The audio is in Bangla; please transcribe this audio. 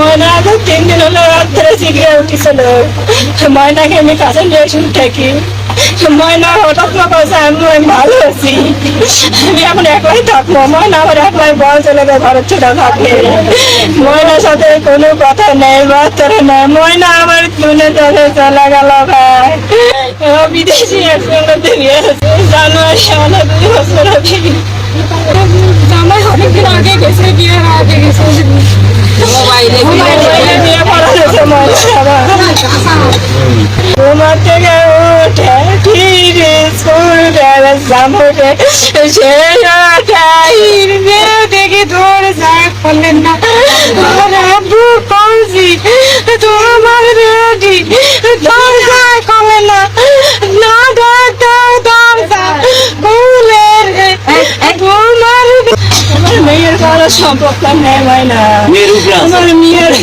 ময়না তো তিন দিন হলো রাত ধরে সিগারেট উঠেছিল। ময়নাকে আমি কাছে নিয়ে শুনে থাকি ময়না হঠাৎ না কথা আমি ভালো আছি। আমি এখন একলাই থাকব। ময়না আমার একলাই বল চলে গেছে ঘরের ছোট থাকে ময়নার সাথে কোনো কথা নেই, বাচ্চারা নেই। ময়না আমার মনে চলে চলে গেল ভাই। বিদেশি একসঙ্গে জানুয়ারি আমার দুই বছর ঘুমা থেকে উঠে ফিরে স্কুল যাবে সে দেখি তোর করলেন না। আব্বু কৌজি তোমার রেডি তোর করলে না। না ডাক্তার দরজা খুলের তোমার মেয়ের কোনো সম্পর্ক নেই না আমার মেয়ের